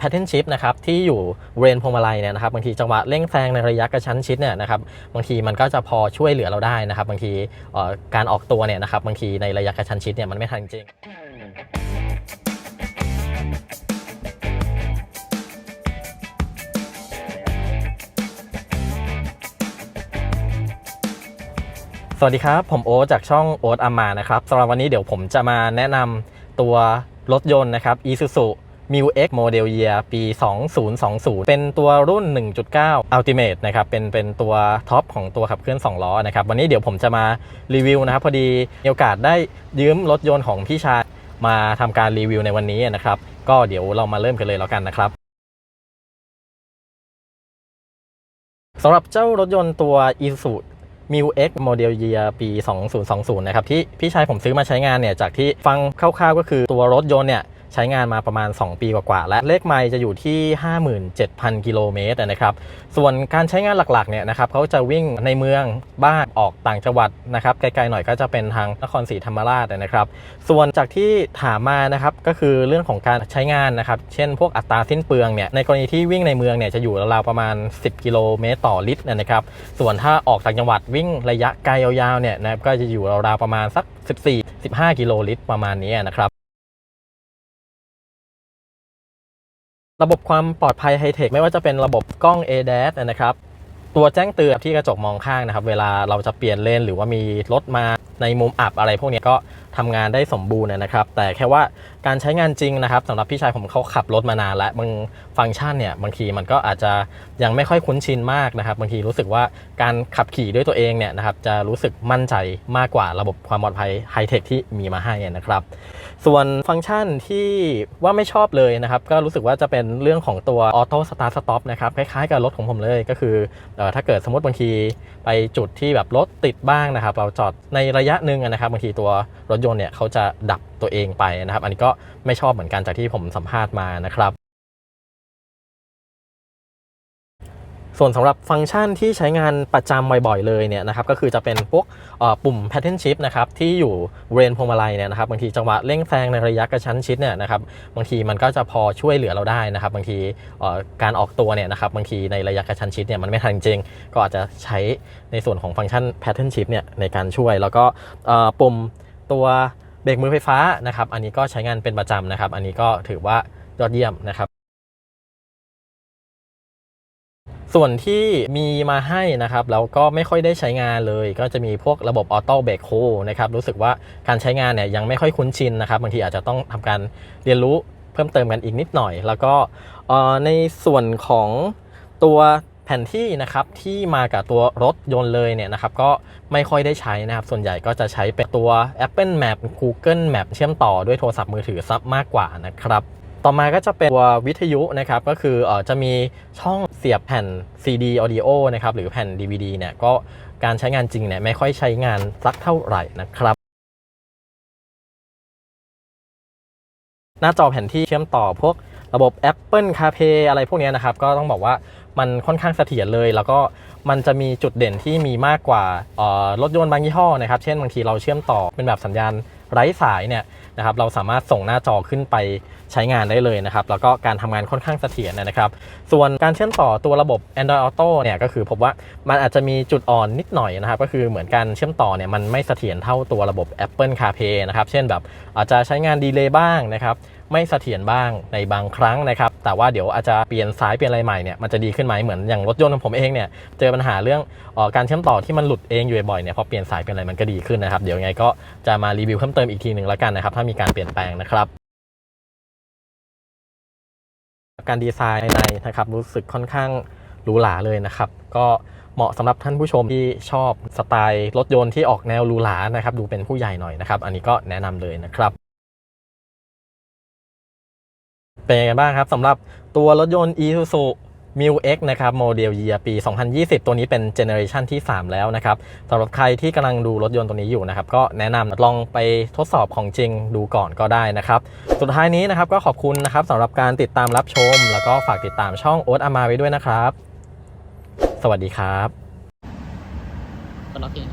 แพทเทิร์นชิพนะครับที่อยู่บริเวณพวงมาลัยเนี่ยนะครับบางทีจังหวะเร่งแซงในระยะกระชั้นชิดเนี่ยนะครับบางทีมันก็จะพอช่วยเหลือเราได้นะครับ บางทีการออกตัวเนี่ยนะครับบางทีในระยะกระชั้นชิดเนี่ยมันไม่ทันจริงสวัสดีครับ ผมโอ๊ตจากช่องโอ๊ตอามานะครับสำหรับวันนี้เดี๋ยวผมจะมาแนะนำตัวรถยนต์นะครับ Isuzu m i x Model Year ปี 2020 เป็นตัวรุ่น 1.9 Ultimate นะครับ เป็นเป็นตัวท็อปของตัวขับเคลื่อน 2 ล้อนะครับ วันนี้เดี๋ยวผมจะมารีวิวนะครับ พอดีมีโอกาสได้ยืมรถยนต์ของพี่ชายมาทำการรีวิวในวันนี้นะครับ ก็เดี๋ยวเรามาเริ่มกันเลยแล้วกันนะครับสำหรับเจ้ารถยนต์ตัว Isuzu m i x Model Year ปี 2020 นะครับ ที่พี่ชายผมซื้อมาใช้งานเนี่ย จากที่ฟังคร่าวๆ ก็คือตัวรถยนต์เนี่ย ใช้งานมาประมาณ 2 ปีกว่าๆและเลขไมล์จะอยู่ที่ 57,000 กิโลเมตรนะครับ ส่วนการใช้งานหลักๆเนี่ยนะครับเขาจะวิ่งในเมืองบ้านออกต่างจังหวัดนะครับไกลๆหน่อยก็จะเป็นทางนครศรีธรรมราชนะครับ ส่วนจากที่ถามมานะครับก็คือเรื่องของการใช้งานนะครับ เช่นพวกอัตราสิ้นเปลืองเนี่ยในกรณีที่วิ่งในเมืองเนี่ยจะอยู่ราวๆประมาณ 10 กิโลเมตรต่อลิตรนะครับส่วนถ้าออกต่างจังหวัดวิ่งระยะไกลยาวๆเนี่ยนะก็จะอยู่ราวๆประมาณสัก 14-15 กิโลลิตรประมาณนี้นะครับ ระบบความปลอดภัยไฮเทคไม่ว่าจะเป็นระบบกล้อง ADAS นะครับ ตัวแจ้งเตือนที่กระจกมองข้างนะครับ เวลาเราจะเปลี่ยนเลนหรือว่ามีรถมาในมุมอับอะไรพวกนี้ก็ทำงานได้สมบูรณ์นะครับ แต่แค่ว่าการใช้งานจริงนะครับสำหรับพี่ชายผมเขาขับรถมานานแล้วบางฟังก์ชันเนี่ยบางทีมันก็อาจจะยังไม่ค่อยคุ้นชินมากนะครับ บางทีรู้สึกว่าการขับขี่ด้วยตัวเองเนี่ยนะครับจะรู้สึกมั่นใจมากกว่าระบบความปลอดภัยไฮเทคที่มีมาให้นะครับ ส่วนฟังก์ชันที่ว่าไม่ชอบเลยนะครับก็รู้สึกว่าจะเป็นเรื่องของตัวออโต้สตาร์ทสต็อปนะครับคล้ายๆกับรถของผมเลยก็คือเออถ้าเกิดสมมติบางทีไปจุดที่แบบรถติดบ้างนะครับ เราจอดในระยะหนึ่งนะครับบางทีตัวรถยนต์เนี่ยเขาจะดับตัวเองไปนะครับ อันนี้ก็ไม่ชอบเหมือนกันจากที่ผมสัมภาษณ์มานะครับส่วนสำหรับฟังก์ชันที่ใช้งานประจำบ่อยๆเลยเนี่ยนะครับก็คือจะเป็นพวกปุ่ม pattern shift นะครับที่อยู่บริเวณพวงมาลัยเนี่ยนะครับบางทีจังหวะเร่งแซงในระยะกระชั้นชิดเนี่ยนะครับบางทีมันก็จะพอช่วยเหลือเราได้นะครับ บางทีการออกตัวเนี่ยนะครับบางทีในระยะกระชั้นชิดเนี่ยมันไม่ทันจริง ก็อาจจะใช้ในส่วนของฟังก์ชัน pattern shift เนี่ยในการช่วย แล้วก็ปุ่ม ตัวเบรกมือไฟฟ้านะครับ อันนี้ก็ใช้งานเป็นประจำนะครับ อันนี้ก็ถือว่ายอดเยี่ยมนะครับ ส่วนที่มีมาให้นะครับแล้วก็ไม่ค่อยได้ใช้งานเลย ก็จะมีพวกระบบออโต้เบรกโคนะครับรู้สึกว่าการใช้งานเนี่ยยังไม่ค่อยคุ้นชินนะครับบางทีอาจจะต้องทำการเรียนรู้เพิ่มเติมกันอีกนิดหน่อย แล้วก็ในส่วนของตัว ผ่นที่นะครับที่มากับตัวรถยนต์เลยเนี่ยนะครับก็ไม่ค่อยได้ใช้นะครับ ส่วนใหญ่ก็จะใช้เป็นตัว Apple Map Google Map เชื่อมต่อด้วยโทรศัพท์มือถือซับมากกว่านะครับต่อมาก็จะเป็นตัววิทยุนะครับก็คือเออจะมีช่องเสียบแผ่น CD Audio นะครับหรือแผ่น DVD เนี่ยก็การใช้งานจริงเนี่ยไม่ค่อยใช้งานสักเท่าไหร่นะครับหน้าจอแผ่นที่เชื่อมต่อพวก ระบบ Apple CarPlay อะไรพวกนี้นะครับ ก็ต้องบอกว่ามันค่อนข้างเสถียรเลย แล้วก็มันจะมีจุดเด่นที่มีมากกว่ารถยนต์บางยี่ห้อนะครับ เช่นบางทีเราเชื่อมต่อเป็นแบบสัญญาณไร้สายเนี่ยนะครับเราสามารถส่งหน้าจอขึ้นไปใช้งานได้เลยนะครับ แล้วก็การทำงานค่อนข้างเสถียรนะครับ ส่วนการเชื่อมต่อตัวระบบ Android Auto เนี่ยก็คือพบว่ามันอาจจะมีจุดอ่อนนิดหน่อยนะครับ ก็คือเหมือนการเชื่อมต่อเนี่ยมันไม่เสถียรเท่าตัวระบบ Apple CarPlay นะครับ เช่นแบบอาจจะใช้งานดีเลย์บ้างนะครับ ไม่เสถียรบ้างในบางครั้งนะครับแต่ว่าเดี๋ยวอาจจะเปลี่ยนสายเปลี่ยนอะไรใหม่เนี่ยมันจะดีขึ้นไหมเหมือนอย่างรถยนต์ของผมเองเนี่ยเจอปัญหาเรื่องออการเชื่อมต่อที่มันหลุดเองอยู่บ่อยๆเนี่ยพอเปลี่ยนสายเปลี่ยนอะไรมันก็ดีขึ้นนะครับเดี๋ยวยังไงก็จะมารีวิวเพิ่มเติมอีกทีหนึ่งแล้วกันนะครับถ้ามีการเปลี่ยนแปลงนะครับการดีไซน์ในนะครับรู้สึกค่อนข้างหรูหราเลยนะครับ ก็เหมาะสำหรับท่านผู้ชมที่ชอบสไตล์รถยนต์ที่ออกแนวหรูหรานะครับ ดูเป็นผู้ใหญ่หน่อยนะครับ อันนี้ก็แนะนำเลยนะครับ เป็นยังไงบ้างครับสำหรับตัวรถยนต์ Isuzu m i x นะครับโมเดล Year ปี 2020 ตัวนี้เป็นเจเนอเรชันที่ 3 แล้วนะครับสำหรับใครที่กำลังดูรถยนต์ตัวนี้อยู่นะครับ ก็แนะนำลองไปทดสอบของจริงดูก่อนก็ได้นะครับ สุดท้ายนี้นะครับก็ขอบคุณนะครับสำหรับการติดตามรับชม แล้วก็ฝากติดตามช่องโอ๊ตอามาไว้ด้วยนะครับ สวัสดีครับก็ล็อกเอง